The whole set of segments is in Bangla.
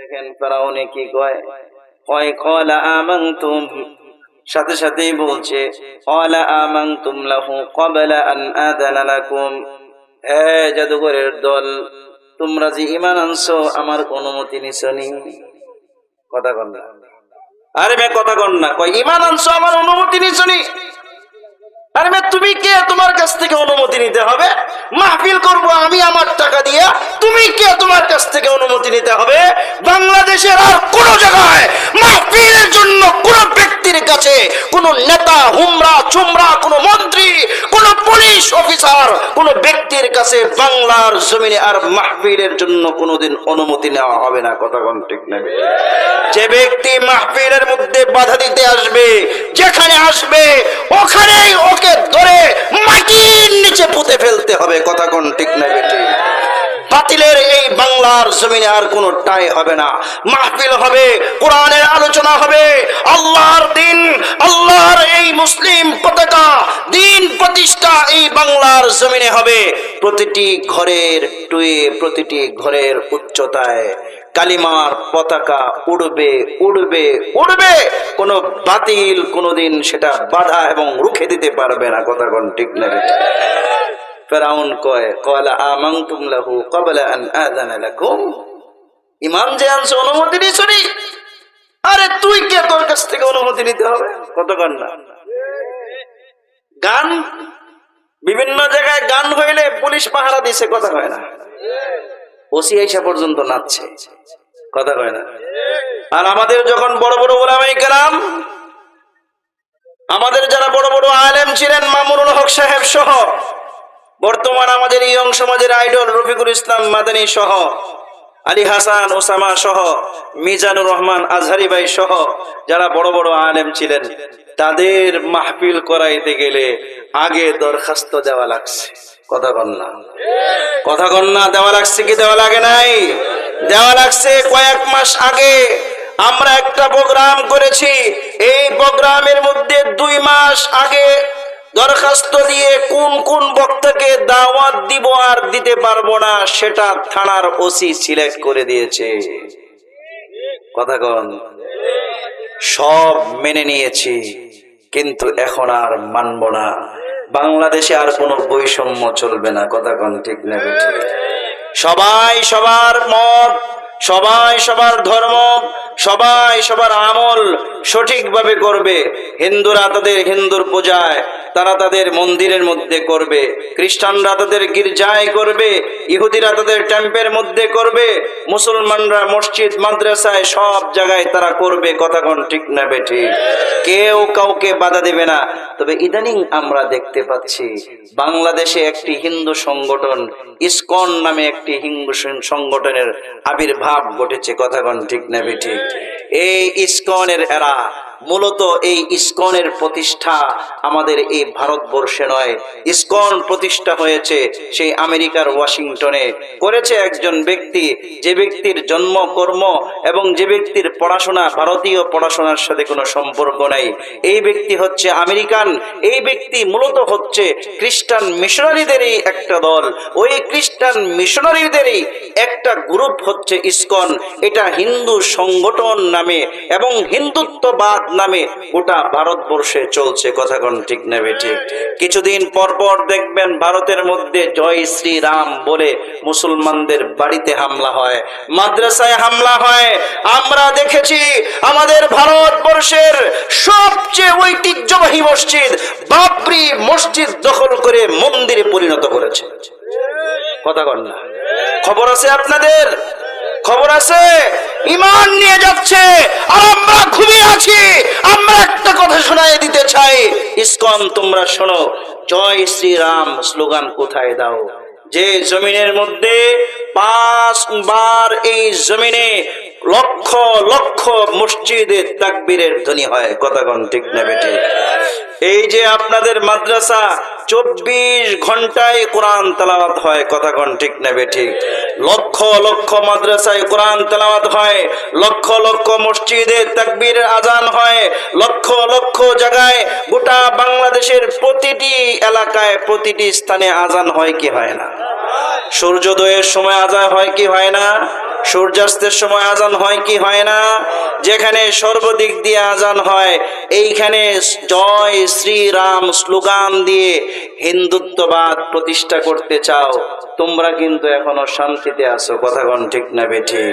দেখেন ফেরাউনে কি কয় কয় সাথে সাথেই বলছে হে জাদুঘরের দল, তোমরা যে ঈমান আনছো, আমার অনুমতি নিছনি কথা কন আরে মে কথা কন না। কয় ইমান আনছো, আমার অনুমতি নিছনি তুমি কে? তোমার কাছ থেকে অনুমতি নিতে হবে। মাহফিল করব আমি আমার টাকা দিয়ে। তুমি কে? তোমার কাছ থেকে অনুমতি নিতে হবে। বাংলাদেশের আর কোন জায়গায় মাহফিলের জন্য কোন ব্যক্তির কাছে কোন নেতা, হুমরা, চুমরা, কোন মন্ত্রী, কোন পুলিশ অফিসার, কোন কাছে বাংলার জমিনে আর মাহফিলের জন্য কোনোদিন অনুমতি নেওয়া হবে না। কথা কোন ঠিক নেবে যে ব্যক্তি মাহফিলের মধ্যে বাধা দিতে আসবে, যেখানে আসবে, ওখানেই ওকে ধরে মাটির নিচে পুঁতে ফেলতে হবে। কথা কোন ঠিক নেবে ঠিক বাতিলের এই বাংলার জমিনে আর কোনো টাই হবে না। মাহফিল হবে, কোরআনের আলোচনা হবে। আল্লাহর দিন, আল্লাহর এই মুসলিম পতাকা, দিন প্রতিষ্ঠা এই বাংলার জমিনে হবে। প্রতিটি ঘরের টুয়ে, প্রতিটি ঘরের উচ্চতায় কালিমার পতাকা উড়বে উড়বে উড়বে। কোনো বাতিল কোনোদিন সেটা বাধা এবং রুখে দিতে পারবে না, কথা কোন ঠিক নেবে ফেরাউন কয়, কয়লা লাহু ক্বাবলা আন ইমাম যে আনছে অনুমতি আরে তুই কে তোর কাছ থেকে অনুমতি নিতে হবে? কতক্ষণ না? গান? বিভিন্ন জায়গায় গান হইলে পুলিশ পাহারা দিছে, কথা কয় না। ওসি আইসা পর্যন্ত নাচছে, কথা কয় না। আর আমাদের যখন বড় বড় ওলামাই কেরাম, আমাদের যারা বড় বড় আলেম ছিলেন, মামুনুল হক সাহেব সহ বর্তমান আমাদের ইয়ং সমাজের আইডল রফিকুল ইসলাম মাদানী সহ, আলী হাসান, ওসামা সহ, মিজানুর রহমান আজহারি ভাই সহ যারা বড় বড় আলেম ছিলেন, তাদের মাহফিল করাইতে গেলে আগে দরখাস্ত দেওয়া লাগছে। কথা কন্যা কথা কন্যা দেওয়া লাগছে কি, দেওয়া লাগে নাই? দেওয়া লাগছে কয়েক মাস আগে। আমরা একটা প্রোগ্রাম করেছি, এই প্রোগ্রামের মধ্যে দুই মাস আগে দরখাস্ত দিয়ে কোন কোন বক্তাকে দাওয়াত দিব আর দিতে পারব না, সেটা থানার ওসি সিলেক্ট করে দিয়েছে। কথা কন। সব মেনে নিয়েছি, কিন্তু এখন আর মানব না। বাংলাদেশে আর কোনো বৈষম্য চলবে না, কথা কন ঠিক না সবাই সবার মত, সবাই সবার ধর্ম, সবাই সবার আমল সঠিকভাবে করবে। হিন্দুরা তাদের হিন্দুর পূজায় তারা তাদের মন্দিরের মধ্যে করবে, খ্রিস্টানরা তাদের গির্জায় করবে, ইহুদিরা তাদের টেম্পের মধ্যে করবে, মুসলমানরা মসজিদ, মাদ্রাসায় সব জায়গায় তারা করবে, কথা কোন ঠিক না বেঠি কেউ কাউকে বাধা দেবে না। তবে ইদানিং আমরা দেখতে পাচ্ছি, বাংলাদেশে একটি হিন্দু সংগঠন, ইসকন নামে একটি হিন্দু সংগঠনের আবির্ভাব ঘটেছে, কথা কোন ঠিক না বেঠি এই ইসকনের এরা মূলত এই ইস্কনের প্রতিষ্ঠা আমাদের এই ভারতবর্ষে নয়। ইস্কন প্রতিষ্ঠা হয়েছে সেই আমেরিকার ওয়াশিংটনে। করেছে একজন ব্যক্তি, যে ব্যক্তির জন্ম, কর্ম এবং যে ব্যক্তির পড়াশোনা, ভারতীয় পড়াশোনার সাথে কোনো সম্পর্ক নাই। এই ব্যক্তি হচ্ছে আমেরিকান। এই ব্যক্তি মূলত হচ্ছে খ্রিস্টান মিশনারিদেরই একটা দল। ওই খ্রিস্টান মিশনারিদেরই একটা গ্রুপ হচ্ছে ইস্কন। এটা হিন্দু সংগঠন নামে এবং হিন্দুত্ববাদ নামে গোটা ভারতবর্ষে চলছে, কথা কোন ঠিক নেবে ঠিক? কিছুদিন পর পর দেখবেন ভারতের মধ্যে জয় শ্রী রাম বলে মুসলমানদের বাড়িতে হামলা হয়, মাদ্রাসায় হামলা হয়। আমরা দেখেছি আমাদের ভারতবর্ষের সবচেয়ে ঐতিহ্যবাহী মসজিদ বাবরি মসজিদ দখল করে মন্দিরে পরিণত করেছে। কথা কন না। খবর আছে আপনাদের? খবর আছে? ইমান নিয়ে যাচ্ছে। আর আমরা ঘুমিয়ে আছি। আমরা একটা কথা শোনায় দিতে চাই। ইসকন, তোমরা শোনো। জয় শ্রীরাম, স্লোগান কোথায় দাও? যে জমিনের মধ্যে পাঁচ বার এই জমিনে লক্ষ লক্ষ মসজিদে তাকবীরের ধ্বনি হয়। কথাগণ ঠিক না এই যে আপনাদের মাদ্রাসা চব্বিশ ঘন্টায় কোরআন তেলাওয়াত হয়। কথাগণ ঠিক নেবে ঠিক? লক্ষ লক্ষ মাদ্রাসায় কোরআন তেলাওয়াত হয়, লক্ষ লক্ষ মসজিদে তাকবীরের আজান হয়, লক্ষ লক্ষ জায়গায় গোটা বাংলাদেশের প্রতিটি এলাকায় প্রতিটি স্থানে আজান হয় কি হয় না? সূর্যোদয়ের সময় আজান হয় কি হয় না? সূর্যাস্তের সময় আজান হয় কি হয় না? যেখানে সর্বদিক দিয়ে আজান হয়, এইখানে জয় শ্রীরাম স্লোগান দিয়ে হিন্দুত্ববাদ প্রতিষ্ঠা করতে চাও, তোমরা কিন্তু এখনও শান্তিতে আছো। কথা কোন ঠিক না বেঠি?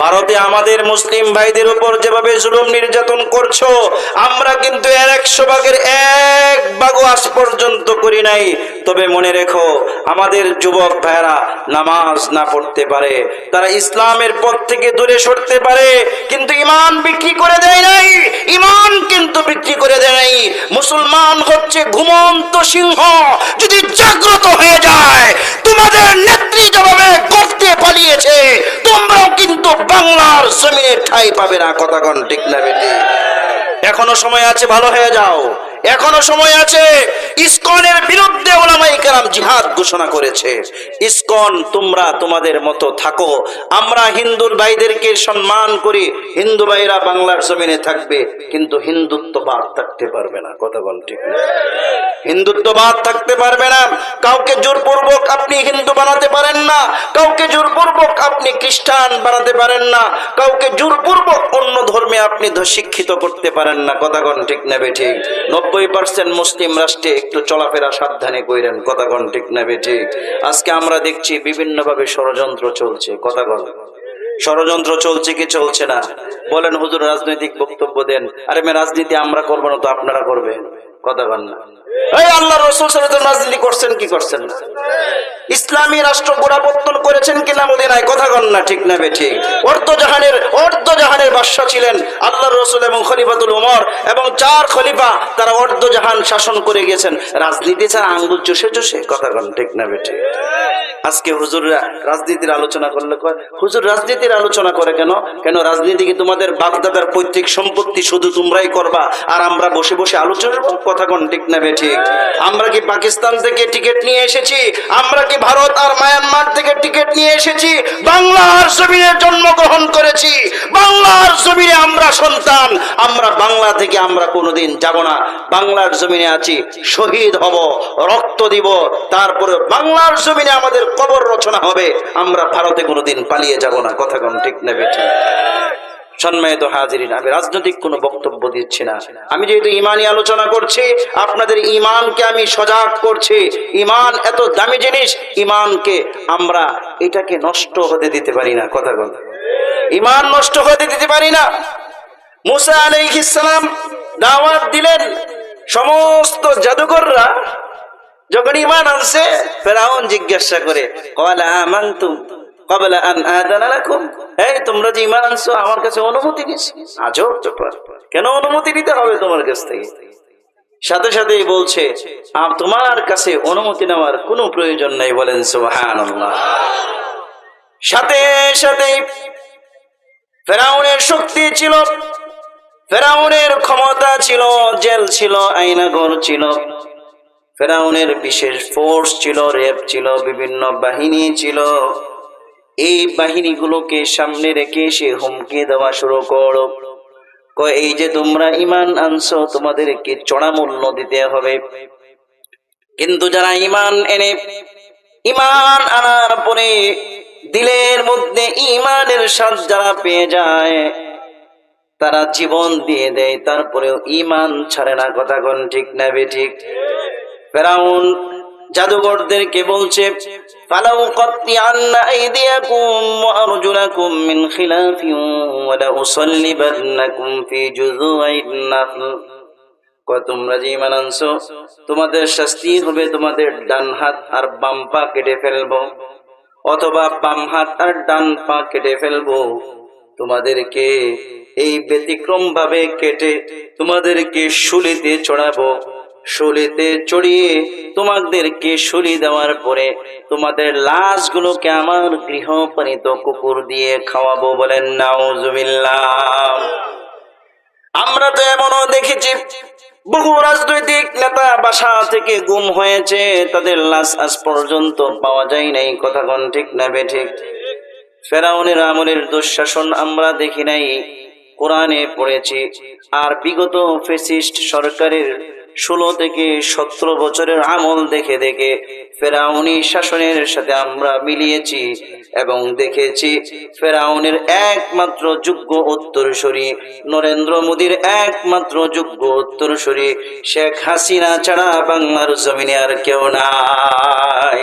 ভারতে আমাদের মুসলিম ভাইদের উপর যেভাবে জুলুম নির্যাতন করছ, আমরা কিন্তু এর একশো ভাগের এক ভাগও আজ পর্যন্ত করি নাই। তবে মনে রেখো, আমাদের যুবক ভাইরা নামাজ না পড়তে পারে, তারা ইসলামের পথ থেকে দূরে সরতে পারে, কিন্তু ইমান বিক্রি করে দেয় নাই। ইমান কিন্তু বিক্রি করে দেয় নাই। মুসলমান হচ্ছে ঘুমন্ত সিংহ, যদি জাগ্রত হয়ে যায়, তোমাদের নেত্রী যেভাবে করতে পালিয়েছে, তোমরাও কিন্তু বাংলার জমিনে ঠাই পাবে না কথা কন ঠিক না এখনও সময় আছে, ভালো হয়ে যাও। এখনও সময় আছে। ইসকনের বিরুদ্ধে ওলামাই কেরাম জিহাদ ঘোষণা করেছে। ইসকন, তোমরা তোমাদের মতো থাকো। আমরা হিন্দুর ভাইদেরকে সম্মান করি। হিন্দু ভাইরা বাংলার জমিনে থাকবে, কিন্তু হিন্দুত্ববাদ থাকতে পারবে না। কথা বল ঠিক হিন্দুত্ববাদ থাকতে পারবে না। কাউকে জোরপূর্বক আপনি হিন্দু বানাতে পারেন না। কাউকে জোরপূর্বক আপনি খ্রিস্টান বানাতে পারেন না। কাউকে জোরপূর্বক অন্য ধর্মে আপনি শিক্ষিত করতে পারেন না। কথা ঠিক নেবে ঠিক? নব্বই পার্সেন্ট মুসলিম রাষ্ট্রে একটু চলাফেরা সাবধানে কইরেন, কথা কন ঠিক নেবে ঠিক? আজকে আমরা দেখছি বিভিন্নভাবে ষড়যন্ত্র চলছে, কথা কন। ষড়যন্ত্র চলছে কি চলছে না? বলেন হুজুর রাজনৈতিক বক্তব্য দেন। আরে রাজনীতি আমরা করব না তো আপনারা করবেন। শাসন করে গেছেন। রাজনীতি ছাড়া আঙ্গুল চষে চষে, কথা কন ঠিক না বেঠে আজকে হুজুররা রাজনীতির আলোচনা করলে হুজুর রাজনীতির আলোচনা করে কেন? কেন রাজনীতি কি তোমাদের বাগদাদার পৈতৃক সম্পত্তি শুধু তোমরাই করবা, আর আমরা বসে বসে আলোচনা? কথা কোন ঠিক না ঠিক। আমরা কি পাকিস্তান থেকে টিকিট নিয়ে এসেছি? আমরা কি ভারত আর মায়ানমার থেকে টিকিট নিয়ে এসেছি? বাংলার জমিনে জন্মগ্রহণ করেছি। বাংলার জমিনে আমরা সন্তান। আমরা বাংলা থেকে আমরা কোনোদিন যাব না। বাংলার জমিনে আছি, শহীদ হব, রক্ত দিব। তারপরে বাংলার জমিনে আমাদের কবর রচনা হবে। আমরা ভারতে কোনোদিন পালিয়ে যাব না। কথা কোন ঠিক নেবে ঠিক। সম্মানিত হাজিরিন, আমি রাজনৈতিক কোনো বক্তব্য দিচ্ছি না। আমি যেহেতু ইমানই আলোচনা করছি, আপনাদের ইমানকে আমি সজাগ করছি। ইমান এত দামি জিনিস, ইমানকে আমরা এটাকে নষ্ট হতে দিতে পারি না, কথা কথা ইমান নষ্ট হতে দিতে পারি না। মুসা আলাইহিস সালাম দাওয়াত দিলেন, সমস্ত জাদুকররা যখন ইমান আনছে, ফেরাউন জিজ্ঞাসা করে, কলা আমান্তুম তোমরা কাছে অনুমতি নেওয়ার কোনো প্রয়োজন নাই, বলেন সাথে সাথে ফেরাউনের শক্তি ছিল, ফেরাউনের ক্ষমতা ছিল, জেল ছিল, আইনাগর ছিল। ফেরাউনের বিশেষ ফোর্স ছিল, রেপ ছিল, বিভিন্ন বাহিনী ছিল। এই বাহিনীগুলোকে সামনে রেখে সে হুমকি দেওয়া শুরু করো এই যে তোমরা ইমান আনছো, তোমাদেরকে চড়া মূল্য দিতে হবে। কিন্তু যারা ইমান এনে ইমান আনার পরে দিলের মধ্যে ইমানের স্বাদ যারা পেয়ে যায়, তারা জীবন দিয়ে দেয়। তারপরেও ইমান ছাড়ে না, কথা কোন ঠিক না বে ঠিক? ফেরাউন জাদুঘরদেরকে বলছে তোমরা যে ইমান আনছো, তোমাদের শাস্তি হবে তোমাদের ডান হাত আর বাম পা কেটে ফেলব। অথবা বাম হাত আর ডান পা কেটে ফেলব। তোমাদেরকে এই ব্যতিক্রম ভাবে কেটে তোমাদেরকে শুলিতে চড়াবো। শুলিতে চড়িয়ে তোমাদেরকে শুলি দেওয়ার পরে তোমাদের লাশগুলোকে আমার গৃহপালিত কুকুর দিয়ে খাওয়াবো বলেন, নাউজুবিল্লাহ। আমরা তো এমনও দেখেছি, বহু রাজনৈতিক নেতা বাসা থেকে গুম হয়েছে, তাদের লাশ আজ পর্যন্ত পাওয়া যায় নাই, কথা কোন ঠিক না বে ঠিক? ফেরাউনের আমলের দুঃশাসন আমরা দেখি নাই, কোরআনে পড়েছি, আর বিগত ফেসিস্ট সরকারের ষোলো থেকে সতেরো বছরের আমল দেখে দেখে ফেরাউনি শাসনের সাথে আমরা মিলিয়েছি এবং দেখেছি ফেরাউনের একমাত্র যোগ্য উত্তরসূরি নরেন্দ্র মোদীর একমাত্র যোগ্য উত্তরসূরি শেখ হাসিনা ছাড়া বাংলার জমিনে আর কেউ নাই।